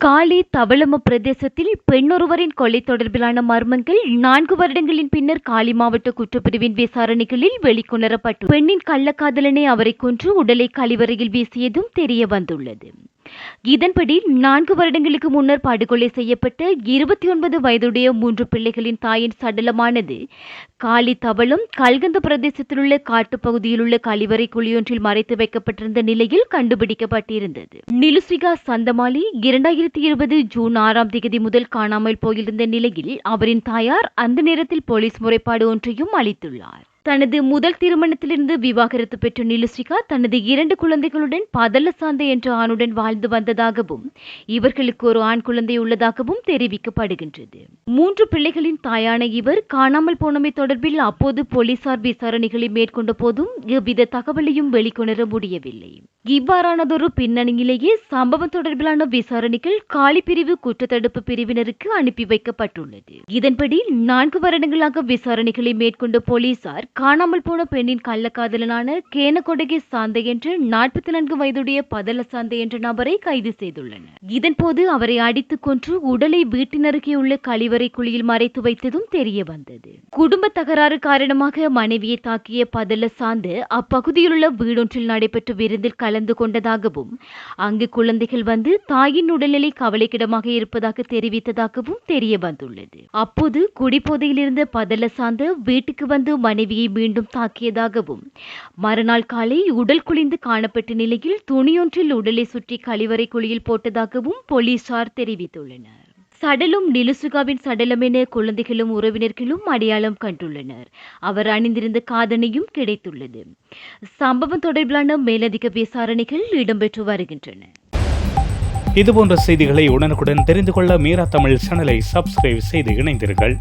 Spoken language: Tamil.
காலி தவளம பிரதேசத்தில் பெண்ணொருவரின் கொலை தொடர்பிலான மர்மங்கள் நான்கு வருடங்களின் பின்னர் காலி மாவட்ட குற்றப்பிரிவின் விசாரணைகளில் வெளிக்கொணரப்பட்டு பெண்ணின் கள்ளக்காதலனை அவரை கொன்று உடலை கழிவறையில் வீசியதும் தெரிய வந்துள்ளது இதன்படி நான்கு வருடங்களுக்கு முன்னர் படுகொலை செய்யப்பட்ட இருபத்தி ஒன்பது வயதுடைய மூன்று பிள்ளைகளின் தாயின் சடலமானது. காலி தவளும் கல்கந்த பிரதேசத்திலுள்ள காட்டுப்பகுதியில் உள்ள கழிவறை குழியொன்றில் மறைத்து வைக்கப்பட்டிருந்த நிலையில் கண்டுபிடிக்கப்பட்டிருந்தது. நிலுசிகா சந்தமாலி இரண்டாயிரத்தி இருபது ஜூன் ஆறாம் தேதி முதல் காணாமல் போயிருந்த நிலையில் அவரின் தாயார் அந்த நேரத்தில் போலீஸ் முறைப்பாடு ஒன்றையும் அளித்துள்ளார். தனது முதல் திருமணத்திலிருந்து விவாகரத்து பெற்ற நிலுசிகா தனது இரண்டு குழந்தைகளுடன் பதலசாந்த என்ற ஆணுடன் வாழ்ந்து வந்ததாகவும் இவர்களுக்கு ஒரு ஆண் குழந்தை உள்ளதாகவும் தெரிவிக்கப்படுகின்றது. மூன்று பிள்ளைகளின் தாயான இவர் காணாமல் போனமை தொடர்பில் அப்போது போலீசார் விசாரணைகளை மேற்கொண்ட போதும் எவ்வித தகவலையும் வெளிக்கொணர முடியவில்லை. இவ்வாறானதொரு பின்னணியிலேயே சம்பவம் தொடர்பிலான விசாரணைகள் காலி பிரிவு குற்றத்தடுப்பு பிரிவினருக்கு அனுப்பி வைக்கப்பட்டுள்ளது. இதன்படி நான்கு வருடங்களாக விசாரணைகளை மேற்கொண்ட போலீசார் காணாமல் போன பெண்ணின் கள்ளக்காதலனான கேனகொடகி சாந்தை என்ற நாற்பத்தி நான்கு வயதுடைய பதல சாந்தை என்ற நபரை கைது செய்துள்ளனர். இதன்போது அவரை அடித்து கொன்று உடலை வீட்டினருகே உள்ள கழிவறை குழியில் மறைத்து வைத்ததும் தெரிய வந்தது. குடும்ப தகராறு காரணமாக மனைவியை தாக்கிய பதல சாந்து அப்பகுதியில் உள்ள வீடொன்றில் நடைபெற்ற விருந்தில் கலந்து கொண்டதாகவும் அங்கு குழந்தைகள் வந்து தாயின் உடல்நிலை கவலைக்கிடமாக இருப்பதாக தெரிவித்ததாகவும் தெரிய வந்துள்ளது. அப்போது குடிபோதையில் இருந்த பதல சாந்து வீட்டுக்கு வந்து மனைவியை நோயை மீண்டும் தாக்கியதாகவும் மறுநாள் காலை உடல் குளிந்து காணப்பட்ட நிலையில் துணியொன்றில் உடலை சுற்றி கழிவறை குழியில் போட்டதாகவும் போலீசார் தெரிவித்துள்ளனர். சடலும் நிலுசுகாவின் சடலம் என குழந்தைகளும் உறவினர்களும் அடையாளம் கண்டுள்ளனர். அவர் அணிந்திருந்த காதணியும் கிடைத்துள்ளது. சம்பவம் தொடர்பிலான மேலதிக விசாரணைகள் இடம்பெற்று வருகின்றன. இதுபோன்ற செய்திகளை உடனுக்குடன் தெரிந்து கொள்ள மீரா தமிழ் சேனலை சப்ஸ்கிரைப் செய்து இணைந்தீர்கள்